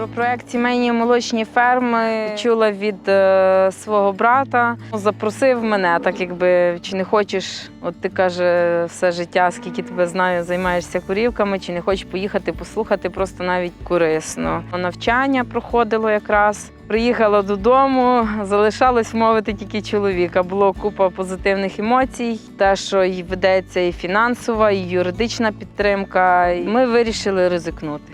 Про проект сімейні молочні ферми чула від е, свого брата. Запросив мене, так якби чи не хочеш, от ти каже, все життя, скільки тебе знаю, займаєшся курівками, чи не хочеш поїхати послухати, просто навіть корисно. Навчання проходило якраз. Приїхала додому, залишалось мовити тільки чоловіка. Було купа позитивних емоцій. Те, що і ведеться і фінансова, і юридична підтримка. І Ми вирішили ризикнути.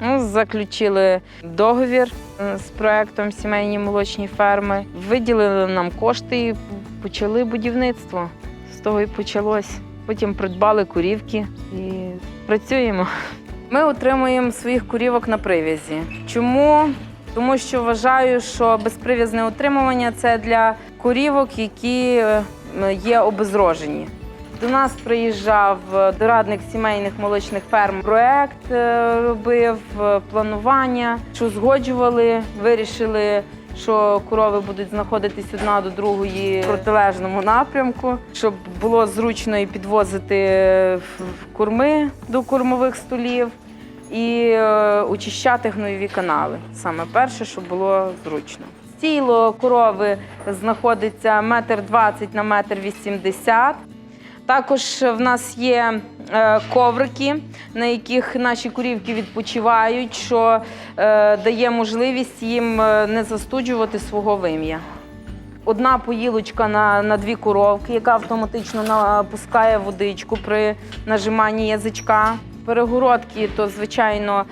Ну, заключили договір е, з проектом сімейні молочні ферми, виділили нам кошти і почали будівництво. З того і почалось. Потім придбали курівки і працюємо. Ми отримуємо своїх курівок на привязі. Чому? Тому що вважаю, що безприв'язне утримування це для курівок, які е, є обезрожені. До нас приїжджав е, дорадник сімейних молочних ферм. Проект е, робив е, планування, що згоджували, вирішили, що корови будуть знаходитись одна до другої в протилежному напрямку, щоб було зручно і підвозити корми до кормових столів і очищати гноєві канали. Саме перше, щоб було зручно. Стіло корови знаходиться метр двадцять на метр вісімдесят. Також в нас є е, коврики, на яких наші курівки відпочивають, що е, дає можливість їм е, не застуджувати свого вим'я. Одна поїлочка на, на дві коровки, яка автоматично напускає водичку при нажиманні язичка. Перегородки, то звичайно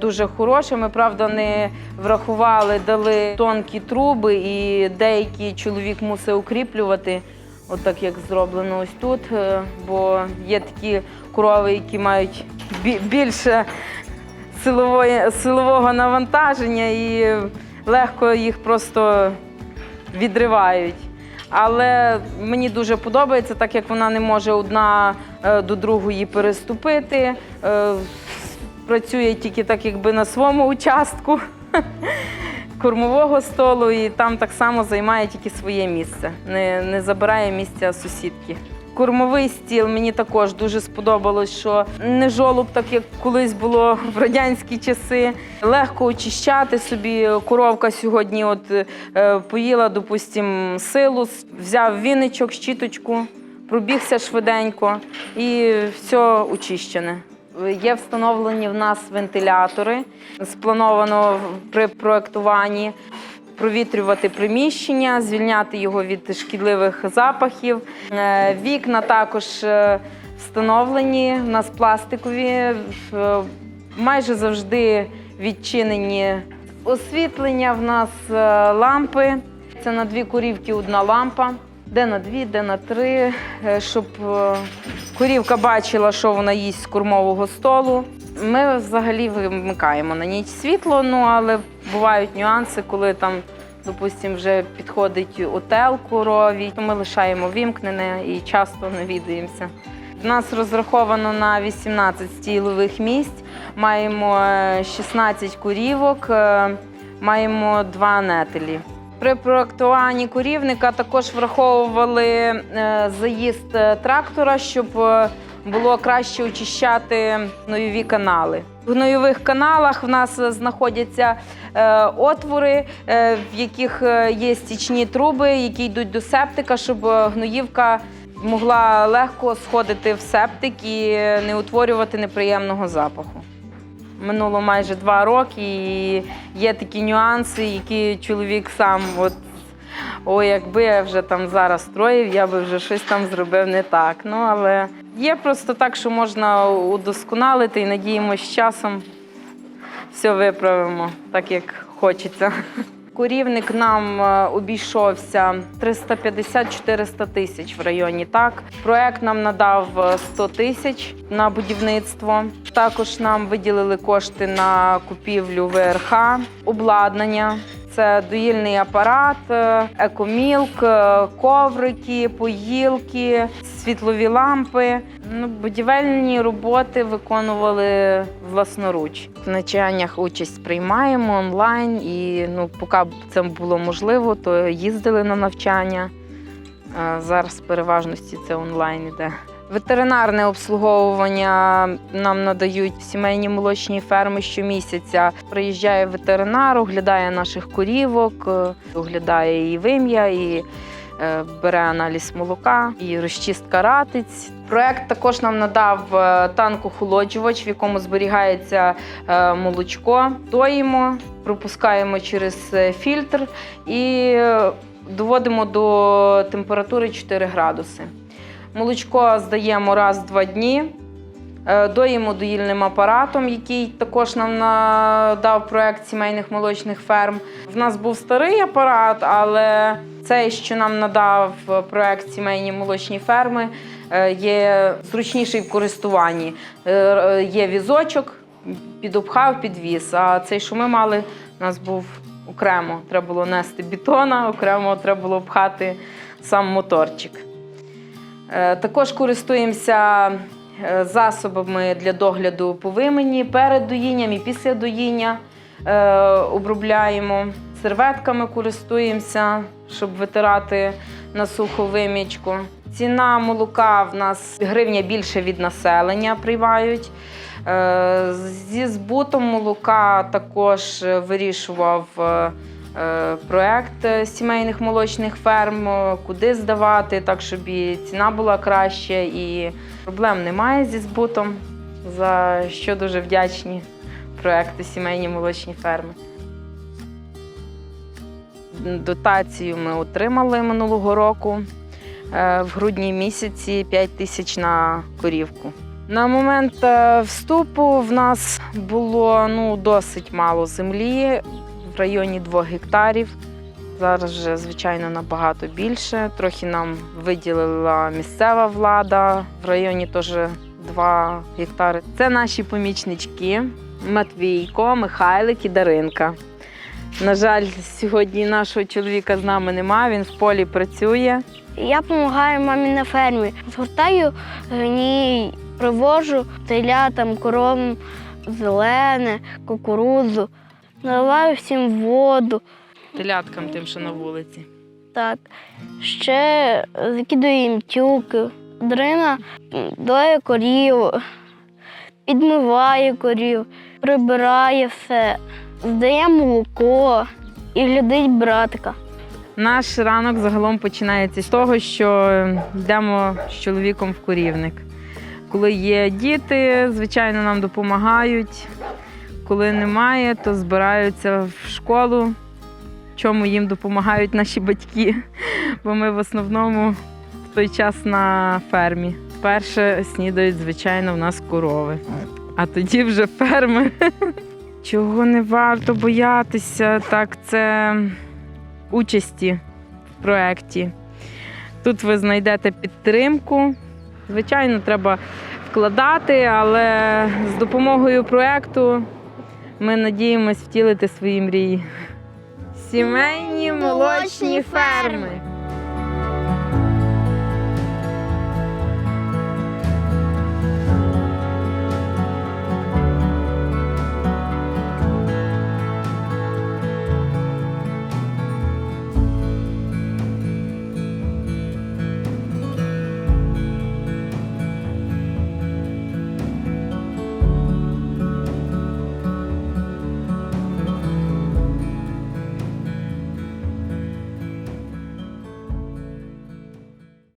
дуже хороше. Ми правда не врахували, дали тонкі труби, і деякий чоловік мусив укріплювати, отак як зроблено ось тут. е, Бо є такі корови, які мають більше силової, силового навантаження, і легко їх просто відривають. Але мені дуже подобається, так як вона не може одна е, до другої переступити. е, Працює тільки так, якби на своєму участку кормового столу, і там так само займає тільки своє місце, не, не забирає місця сусідки. Кормовий стіл мені також дуже сподобалось, що не жолоб, так як колись було в радянські часи. Легко очищати собі. Коровка сьогодні от е, поїла, допустим, силу, взяв віничок, щіточку, пробігся швиденько і все очищене. Є встановлені в нас вентилятори, сплановано при проектуванні провітрювати приміщення, звільняти його від шкідливих запахів. Е, Вікна також е, встановлені, у нас пластикові, е, майже завжди відчинені. Освітлення в нас лампи. Це на дві курівки одна лампа. Де на дві, де на три, е, щоб е, корівка бачила, що вона їсть з кормового столу. Ми взагалі вимикаємо на ніч світло, ну але бувають нюанси, коли там, допустимо, вже підходить отел корові, ми лишаємо вімкнене і часто навідуємося. У нас розраховано на 18 стілових місць, маємо е, 16 курівок, е, маємо два нетелі. При проектуванні корівника також враховували е, заїзд е, трактора, щоб е, було краще очищати гноєві канали. В гноєвих каналах в нас знаходяться отвори, в яких є стічні труби, які йдуть до септика, щоб гноївка могла легко сходити в септик і не утворювати неприємного запаху. Минуло майже два роки, і є такі нюанси, які чоловік сам от. О, якби я вже там зараз строїв, я би вже щось там зробив не так. Ну, але є просто так, що можна удосконалити і надіємося, з часом все виправимо так, як хочеться. Курівник нам е, обійшовся 350-400 тисяч в районі. Так, проект нам надав е, 100 тисяч на будівництво. Також нам виділили кошти на купівлю ВРХ, обладнання. Це доїльний апарат, е, екомілк, е, коврики, поїлки, світлові лампи. Ну, будівельні роботи виконували власноруч. В навчаннях участь приймаємо онлайн, і ну, поки це було можливо, то їздили на навчання. Зараз в переважності це онлайн іде. Ветеринарне обслуговування нам надають сімейні молочні ферми щомісяця. Приїжджає ветеринар, оглядає наших корівок, е, оглядає і вим'я, і е, бере аналіз молока, і розчистка ратиць. Проект також нам надав е, танк-охолоджувач, в якому зберігається молочко. Доїмо, пропускаємо через фільтр і доводимо до температури 4 градуси. Молочко здаємо раз в два дні. Е, Доїмо доїльним апаратом, який також нам надав проект сімейних молочних ферм. В нас був старий апарат, але цей, що нам надав проект сімейні молочні ферми, е, є зручніший в користуванні. Е, Є візочок, підопхав, підвіз. А цей, що ми мали, у нас був окремо. Треба було нести бетона, окремо треба було пхати сам моторчик. Е, Також користуємося е, засобами для догляду по вимені перед доїнням і після доїння е, обробляємо. Серветками користуємося, щоб витирати на суху вимічку. Ціна молока в нас гривня більше від населення приймають. Зі збутом молока також вирішував е, проект е, сімейних молочних ферм, е, куди здавати, так щоб і ціна була краще, і проблем немає зі збутом, за що дуже вдячні проекти сімейні молочні ферми. Дотацію ми отримали минулого року в грудні місяці 5 тисяч на корівку. На момент вступу в нас було ну, досить мало землі в районі 2 гектарів. Зараз вже, звичайно, набагато більше. Трохи нам виділила місцева влада в районі теж 2 гектари. Це наші помічнички Матвійко, Михайлик і Даринка. На жаль, сьогодні нашого чоловіка з нами немає, він в полі працює. Я допомагаю мамі на фермі. Згортаю гній, привожу телятам, коровам зелене, кукурудзу, наливаю всім воду. Теляткам тим, що на вулиці. Так. Ще закидаю їм тюки. Дрина м, доє корів, підмиває корів, прибирає все, здає молоко і глядить братика. Наш ранок загалом починається з того, що йдемо з чоловіком в корівник. Коли є діти, звичайно, нам допомагають. Коли немає, то збираються в школу, чому їм допомагають наші батьки, бо ми в основному в той час на фермі. Перше снідають, звичайно, в нас корови, а тоді вже ферми. Чого не варто боятися, так це участі в проєкті. Тут ви знайдете підтримку. Звичайно, треба вкладати, але з допомогою проєкту ми надіємось втілити свої мрії. Сімейні молочні ферми.